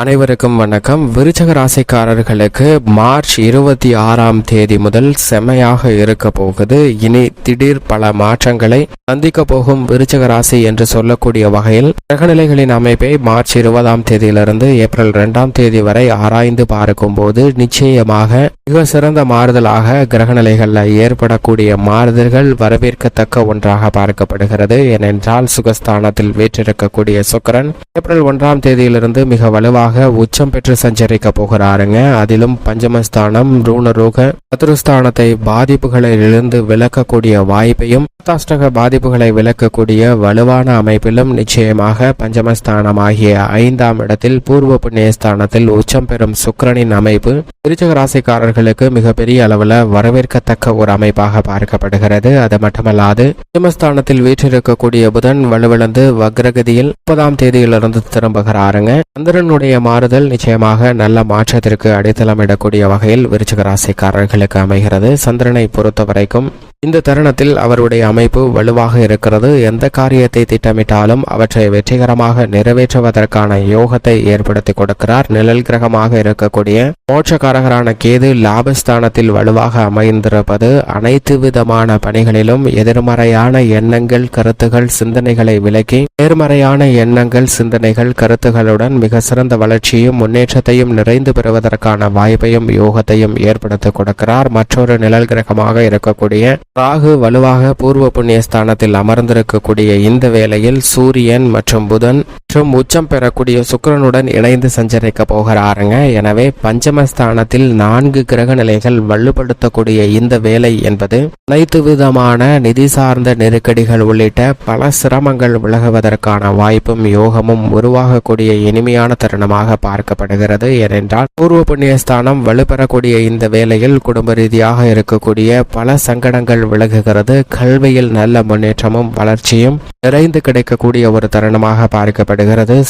அனைவருக்கும் வணக்கம். விருச்சக ராசிக்காரர்களுக்கு மார்ச் இருபத்தி ஆறாம் தேதி முதல் செம்மையாக இருக்க போகுது. இனி திடீர் பல மாற்றங்களை சந்திக்க போகும் விருச்சக ராசி என்று சொல்லக்கூடிய வகையில் கிரகநிலைகளின் அமைப்பை மார்ச் இருபதாம் தேதியிலிருந்து ஏப்ரல் இரண்டாம் தேதி வரை ஆராய்ந்து பார்க்கும் போது நிச்சயமாக மிக சிறந்த மாறுதலாக கிரகநிலைகளில் ஏற்படக்கூடிய மாறுதல்கள் வரவேற்கத்தக்க ஒன்றாக பார்க்கப்படுகிறது. ஏனென்றால் சுகஸ்தானத்தில் வீற்றிருக்கக்கூடிய சுக்கரன் ஏப்ரல் ஒன்றாம் தேதியிலிருந்து மிக வலுவாக உச்சம் பெற்று சஞ்சரிக்க போகிறாருங்க. அதிலும் பஞ்சமஸ்தானம் ரூணரோக சதுருஸ்தானத்தை பாதிப்புகளிலிருந்து விளக்கக்கூடிய வாய்ப்பையும் அஷ்டாஷ்டக பாதிப்புகளை விளக்கக்கூடிய வலுவான அமைப்பிலும் நிச்சயமாக பஞ்சமஸ்தானம் ஆகிய ஐந்தாம் இடத்தில் பூர்வ புண்ணியஸ்தானத்தில் உச்சம் பெறும் சுக்கிரனின் அமைப்பு விருச்சக ராசிக்காரர்களுக்கு மிகப்பெரிய அளவில் வரவேற்கத்தக்க ஒரு அமைப்பாக பார்க்கப்படுகிறது. அது மட்டுமல்லாது பஞ்சமஸ்தானத்தில் வீற்றிருக்கக்கூடிய புதன் வலுவிழந்து வக்ரகதியில் முப்பதாம் தேதியிலிருந்து திரும்புகிறாருங்க. சந்திரனுடைய மாறுதல் நிச்சயமாக நல்ல மாற்றத்திற்கு அடித்தளமிடக்கூடிய வகையில் விருச்சிக ராசிக்காரர்களுக்கு அமைகிறது. சந்திரனை பொறுத்த வரைக்கும் இந்த தருணத்தில் அவருடைய அமைப்பு வலுவாக இருக்கிறது. எந்த காரியத்தை திட்டமிட்டாலும் அவற்றை வெற்றிகரமாக நிறைவேற்றுவதற்கான யோகத்தை ஏற்படுத்தி கொடுக்கிறார். நிழல் கிரகமாக இருக்கக்கூடிய மோட்சக்காரகரான கேது லாபஸ்தானத்தில் வலுவாக அமைந்திருப்பது அனைத்து விதமான பணிகளிலும் எதிர்மறையான எண்ணங்கள் கருத்துகள் சிந்தனைகளை விலக்கி நேர்மறையான எண்ணங்கள் சிந்தனைகள் கருத்துகளுடன் மிக சிறந்த வளர்ச்சியும் முன்னேற்றத்தையும் நிறைந்து பெறுவதற்கான வாய்ப்பையும் யோகத்தையும் ஏற்படுத்தி கொடுக்கிறார். மற்றொரு நிழல் கிரகமாக இருக்கக்கூடிய ராகு வலுவாக பூர்வ புண்ணிய ஸ்தானத்தில் அமர்ந்திருக்கக்கூடிய இந்த வேளையில் சூரியன் மற்றும் புதன் மற்றும் உச்சம் பெறக்கூடிய சுக்கிரனுடன் இணைந்து சஞ்சரிக்க போகிறாருங்க. எனவே பஞ்சமஸ்தானத்தில் நான்கு கிரக நிலைகள் வலுப்படுத்தக்கூடிய இந்த வேலை என்பது அனைத்து விதமான நிதி சார்ந்த நெருக்கடிகள் உள்ளிட்ட பல சிரமங்கள் விலகுவதற்கான வாய்ப்பும் யோகமும் உருவாகக்கூடிய இனிமையான தருணமாக பார்க்கப்படுகிறது. ஏனென்றால் பூர்வ புண்ணிய ஸ்தானம் வலுப்பெறக்கூடிய இந்த வேளையில் குடும்ப ரீதியாக இருக்கக்கூடிய பல சங்கடங்கள் விலகுகிறது. கல்வியில் நல்ல முன்னேற்றமும் வளர்ச்சியும் நிறைந்து கிடைக்கக்கூடிய ஒரு தருணமாக பார்க்கப்படுகிறது.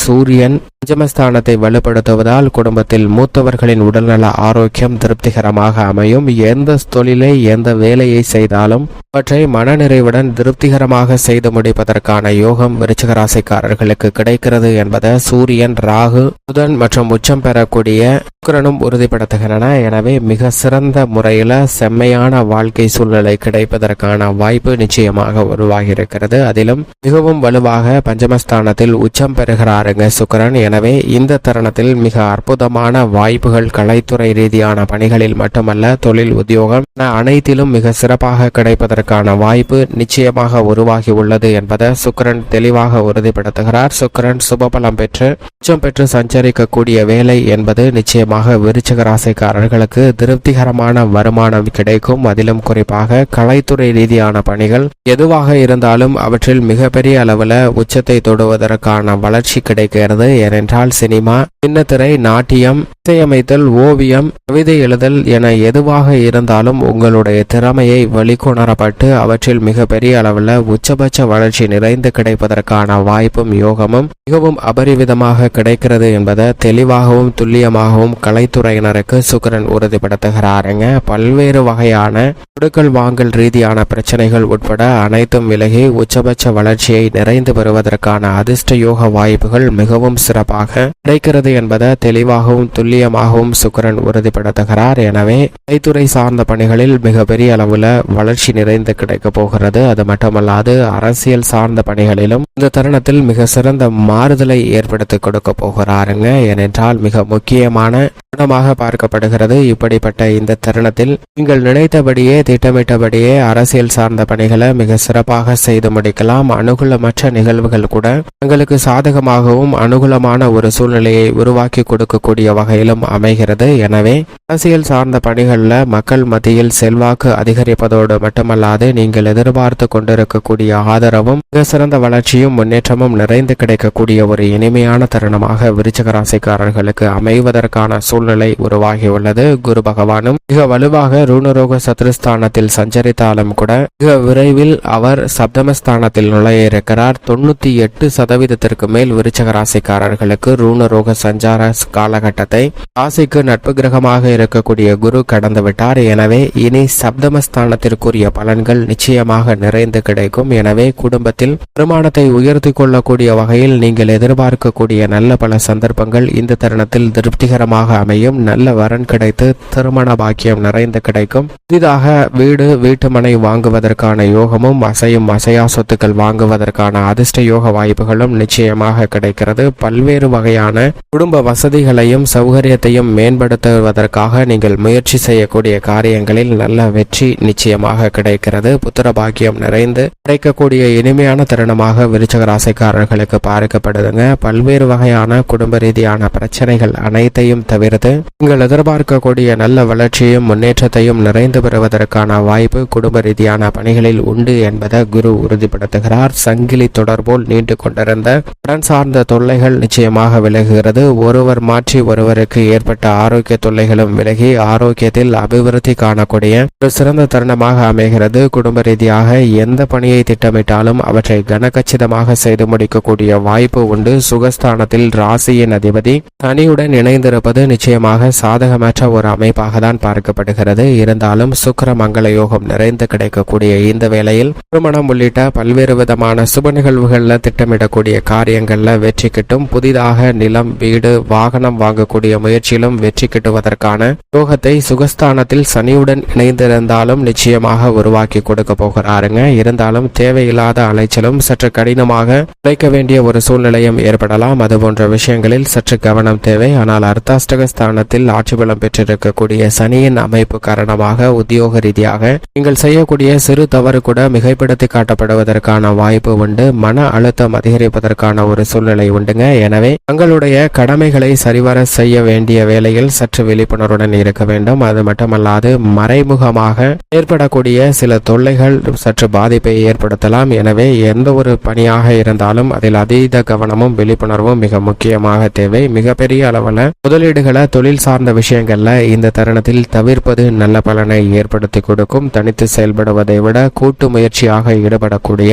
சூரியன் பஞ்சமஸ்தானத்தை வலுப்படுத்துவதால் குடும்பத்தில் மூத்தவர்களின் உடல்நல ஆரோக்கியம் திருப்திகரமாக அமையும். எந்த தொழிலை எந்த வேலையை செய்தாலும் அவற்றை மனநிறைவுடன் திருப்திகரமாக செய்து முடிப்பதற்கான யோகம் விருச்சிகராசிக்காரர்களுக்கு கிடைக்கிறது என்பதை சூரியன் ராகு புதன் மற்றும் உச்சம் பெறக்கூடிய சுக்கரனும் உறுதிப்படுத்துகின்றன. எனவே மிக சிறந்த முறையில் செம்மையான வாழ்க்கை சூழ்நிலை கிடைப்பதற்கான வாய்ப்பு நிச்சயமாக உருவாகியிருக்கிறது. அதிலும் மிகவும் வலுவாக பஞ்சமஸ்தானத்தில் உச்சம் பெறுகிறாருங்க சுக்கிரன். எனவே இந்த தருணத்தில் மிக அற்புதமான வாய்ப்புகள் கலைத்துறை ரீதியான பணிகளில் மட்டுமல்ல தொழில் உத்தியோகம் அனைத்திலும் மிக சிறப்பாக கிடைப்பதற்கு கிடைப்பதற்கான வாய்ப்பு நிச்சயமாக உருவாகி உள்ளது என்பதை சுக்கிரன் தெளிவாக உறுதிப்படுத்துகிறார். சுக்கிரன் சுபபலம் பெற்று உச்சம் பெற்று சஞ்சரிக்கக்கூடிய வேலை என்பது நிச்சயமாக விருச்சக ராசிக்காரர்களுக்கு திருப்திகரமான வருமானம் கிடைக்கும். அதிலும் குறிப்பாக கலைத்துறை ரீதியான பணிகள் எதுவாக இருந்தாலும் அவற்றில் மிகப்பெரிய அளவில் உச்சத்தை தொடுவதற்கான வளர்ச்சி கிடைக்கிறது. ஏனென்றால் சினிமா சின்னத்திரை நாட்டியம் இசையமைத்தல் ஓவியம் கவிதை எழுதல் என எதுவாக இருந்தாலும் உங்களுடைய திறமையை வெளிக்கொணரப்பட்டு அவற்றில் மிகப்பெரிய அளவில் உச்சபட்ச வளர்ச்சி நிறைந்து கிடைப்பதற்கான வாய்ப்பும் யோகமும் மிகவும் அபரிவிதமாக கிடைக்கிறது என்பதை தெளிவாகவும் துல்லியமாகவும் கலைத்துறையினருக்கு சுக்கரன் உறுதிப்படுத்துகிறாருங்க. பல்வேறு வகையான கொடுக்கல் வாங்கல் ரீதியான பிரச்சனைகள் உட்பட அனைத்தும் விலகி உச்சபட்ச வளர்ச்சியை நிறைந்து பெறுவதற்கான அதிர்ஷ்ட யோக வாய்ப்புகள் மிகவும் சிறப்பாக கிடைக்கிறது என்பதை தெளிவாகவும் துல்லிய துல்லியமாகவும் சுக்கரன் உறுதிப்படுத்துகிறார் எனவே கைத்துறை சார்ந்த பணிகளில் மிகப்பெரிய அளவில் வளர்ச்சி நிறைந்து கிடைக்கப் போகிறது. அது மட்டுமல்லாது அரசியல் சார்ந்த பணிகளிலும் இந்த தருணத்தில் மிக சிறந்த மாறுதலை ஏற்படுத்தி கொடுக்க போகிறாருங்க. ஏனென்றால் மிக முக்கியமான தருணமாக பார்க்கப்படுகிறது. இப்படிப்பட்ட இந்த தருணத்தில் நீங்கள் நினைத்தபடியே திட்டமிட்டபடியே அரசியல் சார்ந்த பணிகளை மிக சிறப்பாக செய்து முடிக்கலாம். அனுகூலமற்ற நிகழ்வுகள் கூட தங்களுக்கு சாதகமாகவும் அனுகூலமான ஒரு சூழ்நிலையை உருவாக்கி கொடுக்கக்கூடிய வகையிலும் அமைகிறது. எனவே அரசியல் சார்ந்த பணிகளில் மக்கள் மத்தியில் செல்வாக்கு அதிகரிப்பதோடு மட்டுமல்லாது நீங்கள் எதிர்பார்த்து கொண்டிருக்கக்கூடிய ஆதரவும் மிக சிறந்த வளர்ச்சியும் முன்னேற்றமும் நிறைந்து கிடைக்கக்கூடிய ஒரு இனிமையான தருணமாக விருச்சக ராசிக்காரர்களுக்கு அமைவதற்கான சூழ்நிலை சூழ்நிலை உருவாகியுள்ளது. குரு பகவானும் மிக வலுவாக ரூணரோக சத்ருஸ்தானத்தில் சஞ்சரித்தாலும் கூட மிக விரைவில் அவர் சப்தமஸ்தானத்தில் நுழைய இருக்கிறார் தொண்ணூத்தி எட்டு சதவீதத்திற்கு மேல் விருச்சக ராசிக்காரர்களுக்கு ரூணரோக சஞ்சார காலகட்டத்தை ராசிக்கு நட்பு கிரகமாக இருக்கக்கூடிய குரு கடந்து விட்டார் எனவே இனி சப்தமஸ்தானத்திற்குரிய பலன்கள் நிச்சயமாக நிறைந்து கிடைக்கும். எனவே குடும்பத்தில் வருமானத்தை உயர்த்தி கொள்ளக்கூடிய வகையில் நீங்கள் எதிர்பார்க்கக்கூடிய நல்ல பல சந்தர்ப்பங்கள் இந்த தருணத்தில் திருப்திகரமாக அமையும் நல்ல வரன் கிடைத்து திருமண பாக்கியம் நிறைந்து கிடைக்கும். புதிதாக வீடு வீட்டுமனை வாங்குவதற்கான யோகமும் அசையும் அசையா சொத்துக்கள் வாங்குவதற்கான அதிர்ஷ்ட யோக வாய்ப்புகளும் நிச்சயமாக கிடைக்கிறது. பல்வேறு வகையான குடும்ப வசதிகளையும் சௌகரியத்தையும் மேம்படுத்துவதற்காக நீங்கள் முயற்சி செய்யக்கூடிய காரியங்களில் நல்ல வெற்றி நிச்சயமாக கிடைக்கிறது. புத்திர பாக்கியம் நிறைந்து கிடைக்கக்கூடிய இனிமையான தருணமாக விருச்சக ராசிக்காரர்களுக்கு பார்க்கப்படுதுங்க. பல்வேறு வகையான குடும்ப ரீதியான பிரச்சனைகள் அனைத்தையும் தவிர்த்து நீங்கள் எதிர்பார்க்கக்கூடிய நல்ல வளர்ச்சியும் முன்னேற்றத்தையும் நிறைந்து பெறுவதற்கான வாய்ப்பு குடும்ப ரீதியான பணிகளில் உண்டு என்பதை குரு உறுதிப்படுத்துகிறார். சங்கிலி தொடர்போல் நீண்டு கொண்டிருந்த உடன் சார்ந்த தொல்லைகள் நிச்சயமாக விலகுகிறது. ஒருவர் மாற்றி ஒருவருக்கு ஏற்பட்ட ஆரோக்கிய தொல்லைகளும் விலகி ஆரோக்கியத்தில் அபிவிருத்தி காணக்கூடிய ஒரு சிறந்த தருணமாக அமைகிறது. குடும்ப ரீதியாக எந்த பணியை திட்டமிட்டாலும் அவற்றை கனகச்சிதமாக செய்து முடிக்கக்கூடிய வாய்ப்பு உண்டு. சுகஸ்தானத்தில் ராசியின் அதிபதி தனியுடன் இணைந்திருப்பது நிச்சயம் நிச்சயமாக சாதகமற்ற ஒரு அமைப்பாக தான் பார்க்கப்படுகிறது. இருந்தாலும் சுக்கர மங்கள யோகம் நிறைந்து கிடைக்கக்கூடிய இந்த வேளையில் திருமணம் உள்ளிட்ட பல்வேறு விதமான சுப நிகழ்வுகளில் திட்டமிடக்கூடிய காரியங்கள்ல வெற்றி கிட்டும். புதிதாக நிலம் வீடு வாகனம் வாங்கக்கூடிய முயற்சியிலும் வெற்றி கிட்டுவதற்கான யோகத்தை சுகஸ்தானத்தில் சனியுடன் இணைந்திருந்தாலும் நிச்சயமாக உருவாக்கி கொடுக்க போகிறாருங்க. இருந்தாலும் தேவையில்லாத அலைச்சலும் சற்று கடினமாக உழைக்க வேண்டிய ஒரு சூழ்நிலையும் ஏற்படலாம். அது போன்ற விஷயங்களில் சற்று கவனம் தேவை. ஆனால் அர்த்தாஷ்டக ஸ்தானத்தில் ஆட்சி பலம் பெற்றிருக்கக்கூடிய சனியின் அமைப்பு காரணமாக உத்தியோக ரீதியாக நீங்கள் செய்யக்கூடிய சிறு தவறு கூட மிகைப்படுத்தி காட்டப்படுவதற்கான வாய்ப்பு உண்டு. மன அழுத்தம் அதிகரிப்பதற்கான ஒரு சூழ்நிலை உண்டுங்க. எனவே தங்களுடைய கடமைகளை சரிவர செய்ய வேண்டிய வேளையில் சற்று விழிப்புணர்வுடன் இருக்க வேண்டும். அது மட்டுமல்லாது மறைமுகமாக ஏற்படக்கூடிய சில தொல்லைகள் சற்று பாதிப்பை ஏற்படுத்தலாம். எனவே எந்த ஒரு பணியாக இருந்தாலும் அதில் அதீத கவனமும் விழிப்புணர்வும் மிக முக்கியமாக தேவை. மிகப்பெரிய அளவில் முதலீடுகளை தொழில் சார்ந்த விஷயங்கள்ல இந்த தருணத்தில் தவிர்ப்பது நல்ல பலனை ஏற்படுத்தி கொடுக்கும். தனித்து செயல்படுவதை விட கூட்டு முயற்சியாக ஈடுபடக்கூடிய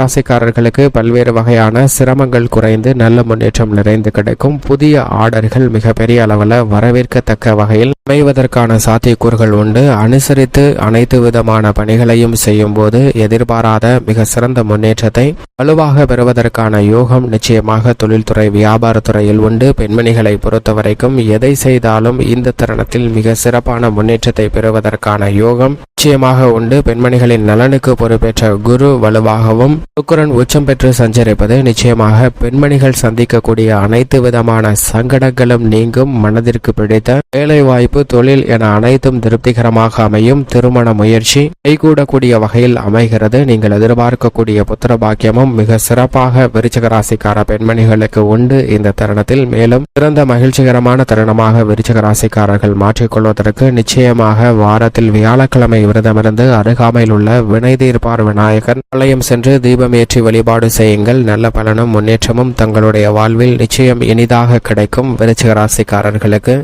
ராசிக்காரர்களுக்கு பல்வேறு வகையான சிரமங்கள் குறைந்து நல்ல முன்னேற்றம் நிறைந்து கிடைக்கும். புதிய ஆர்டர்கள் மிகப்பெரிய அளவில் வரவேற்கத்தக்க வகையில் அமைவதற்கான சாத்தியக்கூறுகள் உண்டு. அனுசரித்து அனைத்து விதமான பணிகளையும் செய்யும் போது எதிர்பாராத மிக சிறந்த முன்னேற்றத்தை வலுவாக பெறுவதற்கான யோகம் நிச்சயமாக தொழில்துறை வியாபாரத்துறையில் உண்டு. பெண்மணிகளை பொறுத்தவரைக்கும் எது செய்தாலும் இந்த தருணத்தில் மிக சிறப்பான முன்னேற்றத்தை பெறுவதற்கான யோகம் நிச்சயமாக உண்டு. பெண்மணிகளின் நலனுக்கு பொறுப்பேற்ற குரு வலுவாகவும் சுக்கரன் உச்சம் பெற்று சஞ்சரிப்பது நிச்சயமாக பெண்மணிகள் சந்திக்கக்கூடிய அனைத்து விதமான சங்கடங்களும் நீங்கும். மனதிற்கு பிடித்த வேலை வாய்ப்பு தொழில் என அனைத்தும் திருப்திகரமாக அமையும். திருமண முயற்சி கைகூடக்கூடிய வகையில் அமைகிறது. நீங்கள் எதிர்பார்க்கக்கூடிய புத்திர பாக்கியமும் மிக சிறப்பாக விருச்சக ராசிக்கார பெண்மணிகளுக்கு உண்டு. இந்த தருணத்தில் மேலும் சிறந்த மகிழ்ச்சிகரமான தருணம் தருணமாக விருச்சக ராசிக்காரர்கள் மாற்றிக்கொள்வதற்கு நிச்சயமாக வாரத்தில் வியாழக்கிழமை விரதமிருந்து அருகாமையில் உள்ள வினை தீர்ப்பார் விநாயகர் ஆலயம் சென்று தீபம் ஏற்றி வழிபாடு செய்யுங்கள். நல்ல பலனும் முன்னேற்றமும் தங்களுடைய வாழ்வில் நிச்சயம் இனிதாக கிடைக்கும் விருச்சக ராசிக்காரர்களுக்கு